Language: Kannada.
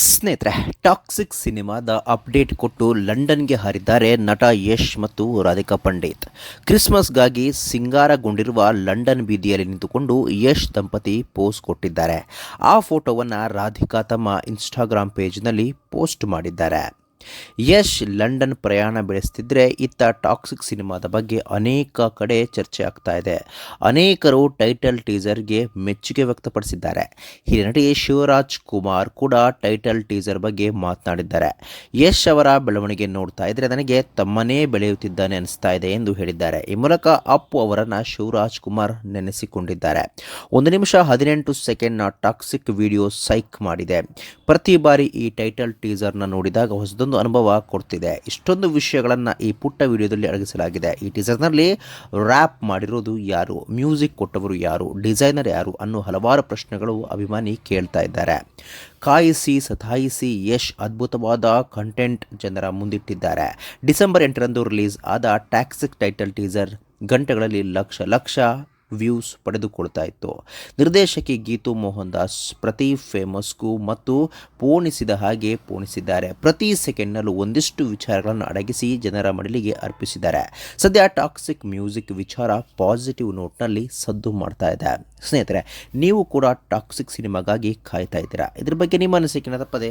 ಸ್ನೇಹಿತರೆ, ಟಾಕ್ಸಿಕ್ ಸಿನಿಮಾದ ಅಪ್ಡೇಟ್ ಕೊಟ್ಟು ಲಂಡನ್ಗೆ ಹಾರಿದ್ದಾರೆ ನಟ ಯಶ್ ಮತ್ತು ರಾಧಿಕಾ ಪಂಡಿತ್. ಕ್ರಿಸ್ಮಸ್ಗಾಗಿ ಸಿಂಗಾರಗೊಂಡಿರುವ ಲಂಡನ್ ಬೀದಿಯಲ್ಲಿ ನಿಂತುಕೊಂಡು ಯಶ್ ದಂಪತಿ ಪೋಸ್ ಕೊಟ್ಟಿದ್ದಾರೆ. ಆ ಫೋಟೋವನ್ನು ರಾಧಿಕಾ ತಮ್ಮ ಇನ್ಸ್ಟಾಗ್ರಾಮ್ ಪೇಜ್ನಲ್ಲಿ ಪೋಸ್ಟ್ ಮಾಡಿದ್ದಾರೆ. ಯಶ್ ಲಂಡನ್ ಪ್ರಯಾಣ ಬೆಳೆಸ್ತಿದ್ರೆ ಇತ್ತ ಟಾಕ್ಸಿಕ್ ಸಿನಿಮಾದ ಬಗ್ಗೆ ಅನೇಕ ಕಡೆ ಚರ್ಚೆ ಆಗ್ತಾ ಇದೆ. ಅನೇಕರು ಟೈಟಲ್ ಟೀಸರ್ಗೆ ಮೆಚ್ಚುಗೆ ವ್ಯಕ್ತಪಡಿಸಿದ್ದಾರೆ. ಹಿರಿಯ ನಟಿ ಶಿವರಾಜ್ ಕುಮಾರ್ ಕೂಡ ಟೈಟಲ್ ಟೀಸರ್ ಬಗ್ಗೆ ಮಾತನಾಡಿದ್ದಾರೆ. ಯಶ್ ಅವರ ಬೆಳವಣಿಗೆ ನೋಡ್ತಾ ಇದ್ರೆ ನನಗೆ ತಮ್ಮನೇ ಬೆಳೆಯುತ್ತಿದ್ದಾನೆ ಅನಿಸ್ತಾ ಇದೆ ಎಂದು ಹೇಳಿದ್ದಾರೆ. ಈ ಮೂಲಕ ಅಪ್ಪು ಅವರನ್ನ ಶಿವರಾಜ್ ಕುಮಾರ್ ನೆನೆಸಿಕೊಂಡಿದ್ದಾರೆ. ಒಂದು ನಿಮಿಷ ಹದಿನೆಂಟು ಸೆಕೆಂಡ್ನ ಟಾಕ್ಸಿಕ್ ವಿಡಿಯೋ ಸೈಕ್ ಮಾಡಿದೆ. ಪ್ರತಿ ಬಾರಿ ಈ ಟೈಟಲ್ ಟೀಸರ್ನ ನೋಡಿದಾಗ ಹೊಸದೊಂದು ಅನುಭವ ಕೊಡ್ತಿದೆ. ಇಷ್ಟೊಂದು ವಿಷಯಗಳನ್ನು ಈ ಪುಟ್ಟ ವಿಡಿಯೋದಲ್ಲಿ ಅಡಗಿಸಲಾಗಿದೆ ಈ ಟೀಸರ್ನಲ್ಲಿ ರ್ಯಾಪ್ ಮಾಡಿರೋದು ಯಾರು? ಮ್ಯೂಸಿಕ್ ಕೊಟ್ಟವರು ಯಾರು? ಡಿಸೈನರ್ ಯಾರು? ಅನ್ನೋ ಹಲವಾರು ಪ್ರಶ್ನೆಗಳು ಅಭಿಮಾನಿ ಕೇಳ್ತಾ ಇದ್ದಾರೆ. ಕಾಯಿಸಿ, ಸತಾಯಿಸಿ, ಯಶ್ ಅದ್ಭುತವಾದ ಕಂಟೆಂಟ್ ಜನರ ಮುಂದಿಟ್ಟಿದ್ದಾರೆ. ಡಿಸೆಂಬರ್ ಎಂಟರಂದು ರಿಲೀಸ್ ಆದ ಟ್ಯಾಕ್ಸಿಕ್ ಟೈಟಲ್ ಟೀಸರ್ ಗಂಟೆಗಳಲ್ಲಿ ಲಕ್ಷ ಲಕ್ಷ ವ್ಯೂಸ್ ಪಡೆದುಕೊಳ್ತಾ ಇತ್ತು. ನಿರ್ದೇಶಕಿ ಗೀತು ಮೋಹನ್ ದಾಸ್ ಪ್ರತಿ ಫೇಮಸ್ಗೂ ಮತ್ತು ಪೋಣಿಸಿದ ಹಾಗೆ ಪೋಣಿಸಿದ್ದಾರೆ. ಪ್ರತಿ ಸೆಕೆಂಡ್ನಲ್ಲೂ ಒಂದಿಷ್ಟು ವಿಚಾರಗಳನ್ನು ಅಡಗಿಸಿ ಜನರ ಮಡಿಲಿಗೆ ಅರ್ಪಿಸಿದ್ದಾರೆ. ಸದ್ಯ ಟಾಕ್ಸಿಕ್ ಮ್ಯೂಸಿಕ್ ವಿಚಾರ ಪಾಸಿಟಿವ್ ನೋಟ್ನಲ್ಲಿ ಸದ್ದು ಮಾಡ್ತಾ ಇದೆ. ಸ್ನೇಹಿತರೆ, ನೀವು ಕೂಡ ಟಾಕ್ಸಿಕ್ ಸಿನಿಮಾಗಾಗಿ ಕಾಯ್ತಾ ಇದ್ದೀರಾ? ಇದ್ರ ಬಗ್ಗೆ ನಿಮ್ಮ ಅನಿಸಿಕೆನ ತಪ್ಪದೆ